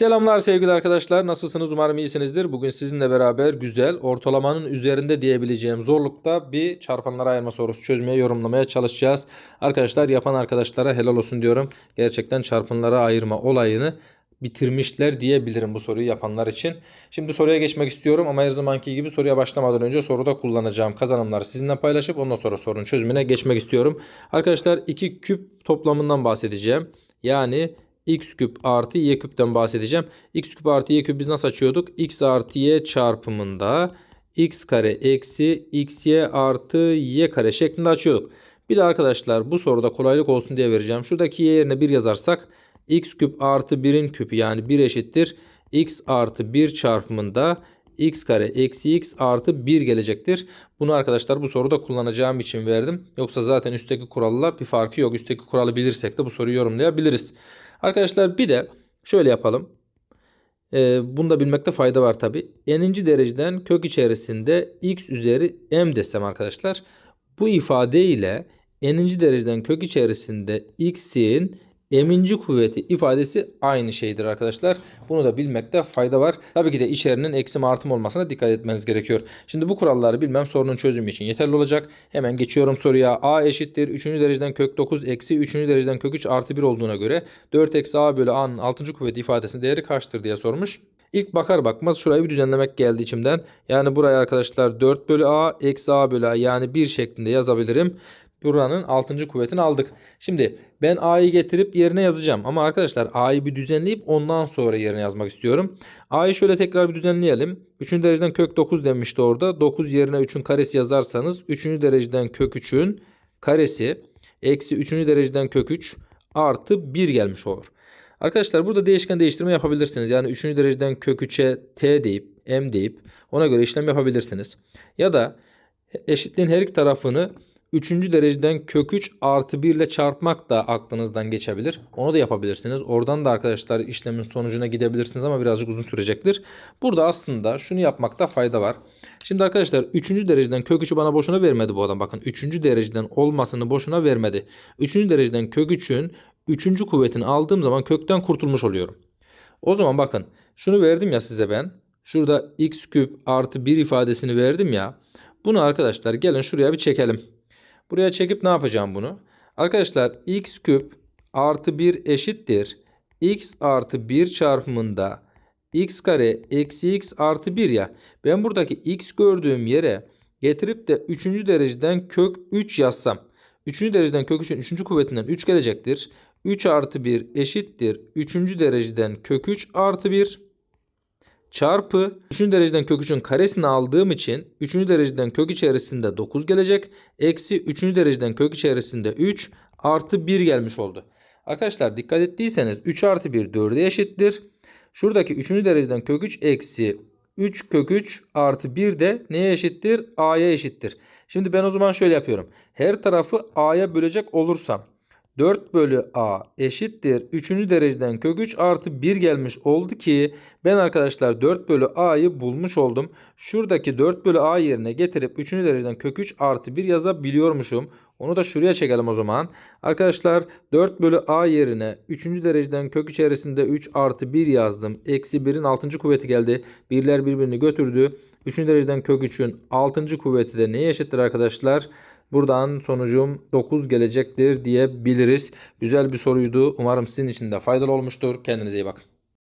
Selamlar sevgili arkadaşlar. Nasılsınız? Umarım iyisinizdir. Bugün sizinle beraber güzel, ortalamanın üzerinde diyebileceğim zorlukta bir çarpanlara ayırma sorusu çözmeye, yorumlamaya çalışacağız. Arkadaşlar yapan arkadaşlara helal olsun diyorum. Gerçekten çarpanlara ayırma olayını bitirmişler diyebilirim bu soruyu yapanlar için. Şimdi soruya geçmek istiyorum ama her zamanki gibi soruya başlamadan önce soruda kullanacağım kazanımları sizinle paylaşıp ondan sonra sorunun çözümüne geçmek istiyorum. Arkadaşlar iki küp toplamından bahsedeceğim. Yani x küp artı y küpten bahsedeceğim. x küp artı y küp biz nasıl açıyorduk? x artı y çarpımında x kare eksi xy artı y kare şeklinde açıyorduk. Bir de arkadaşlar bu soruda kolaylık olsun diye vereceğim. Şuradaki y yerine 1 yazarsak x küp artı 1'in küpü yani 1 eşittir. x artı 1 çarpımında x kare eksi x artı 1 gelecektir. Bunu arkadaşlar bu soruda kullanacağım için verdim. Yoksa zaten üstteki kuralla bir farkı yok. Üstteki kuralı bilirsek de bu soruyu yorumlayabiliriz. Arkadaşlar bir de şöyle yapalım. Ee, bunu da bilmekte fayda var tabi. N'inci dereceden kök içerisinde x üzeri m desem arkadaşlar. Bu ifade ile n'inci dereceden kök içerisinde x'in m'inci kuvveti ifadesi aynı şeydir arkadaşlar. Bunu da bilmekte fayda var. Tabii ki de içerinin eksim artım olmasına dikkat etmeniz gerekiyor. Şimdi bu kuralları bilmem sorunun çözümü için yeterli olacak. Hemen geçiyorum soruya. a eşittir 3. dereceden kök 9 eksi 3. dereceden kök 3 artı 1 olduğuna göre 4 eksi a bölü a'nın 6. kuvveti ifadesinin değeri kaçtır diye sormuş. İlk bakar bakmaz şurayı bir düzenlemek geldi içimden. Yani buraya arkadaşlar 4 bölü a eksi a bölü a yani 1 şeklinde yazabilirim buranın 6. kuvvetini aldık. Şimdi ben a'yı getirip yerine yazacağım. Ama arkadaşlar a'yı bir düzenleyip ondan sonra yerine yazmak istiyorum. a'yı şöyle tekrar bir düzenleyelim. 3. dereceden kök 9 demişti orada. 9 yerine 3'ün karesi yazarsanız 3. dereceden kök 3'ün karesi eksi 3. dereceden kök 3 artı 1 gelmiş olur. Arkadaşlar burada değişken değiştirme yapabilirsiniz. Yani 3. dereceden kök 3'e t deyip m deyip ona göre işlem yapabilirsiniz. Ya da eşitliğin her iki tarafını 3. dereceden kök 3 artı 1 ile çarpmak da aklınızdan geçebilir. Onu da yapabilirsiniz. Oradan da arkadaşlar işlemin sonucuna gidebilirsiniz ama birazcık uzun sürecektir. Burada aslında şunu yapmakta fayda var. Şimdi arkadaşlar 3. dereceden kök 3'ü bana boşuna vermedi bu adam. Bakın 3. dereceden olmasını boşuna vermedi. 3. dereceden kök 3'ün 3. kuvvetini aldığım zaman kökten kurtulmuş oluyorum. O zaman bakın şunu verdim ya size ben. Şurada x küp artı 1 ifadesini verdim ya. Bunu arkadaşlar gelin şuraya bir çekelim. Buraya çekip ne yapacağım bunu? Arkadaşlar x küp artı 1 eşittir. x artı 1 çarpımında x kare eksi x artı 1 ya. Ben buradaki x gördüğüm yere getirip de 3. dereceden kök 3 yazsam. 3. dereceden kök 3'ün 3. kuvvetinden 3 gelecektir. 3 artı 1 eşittir. 3. dereceden kök 3 artı 1 çarpı 3. dereceden kök 3'ün karesini aldığım için 3. dereceden kök içerisinde 9 gelecek. Eksi 3. dereceden kök içerisinde 3 artı 1 gelmiş oldu. Arkadaşlar dikkat ettiyseniz 3 artı 1 4'e eşittir. Şuradaki 3. dereceden kök 3 eksi 3 kök 3 artı 1 de neye eşittir? A'ya eşittir. Şimdi ben o zaman şöyle yapıyorum. Her tarafı A'ya bölecek olursam 4 bölü a eşittir 3. dereceden kök 3 artı 1 gelmiş oldu ki ben arkadaşlar 4 bölü a'yı bulmuş oldum. Şuradaki 4 bölü a yerine getirip 3. dereceden kök 3 artı 1 yazabiliyormuşum. Onu da şuraya çekelim o zaman. Arkadaşlar 4 bölü a yerine 3. dereceden kök içerisinde 3 artı 1 yazdım. Eksi 1'in 6. kuvveti geldi. Birler birbirini götürdü. 3. dereceden kök 3'ün 6. kuvveti de neye eşittir arkadaşlar? Buradan sonucum 9 gelecektir diyebiliriz. Güzel bir soruydu. Umarım sizin için de faydalı olmuştur. Kendinize iyi bakın.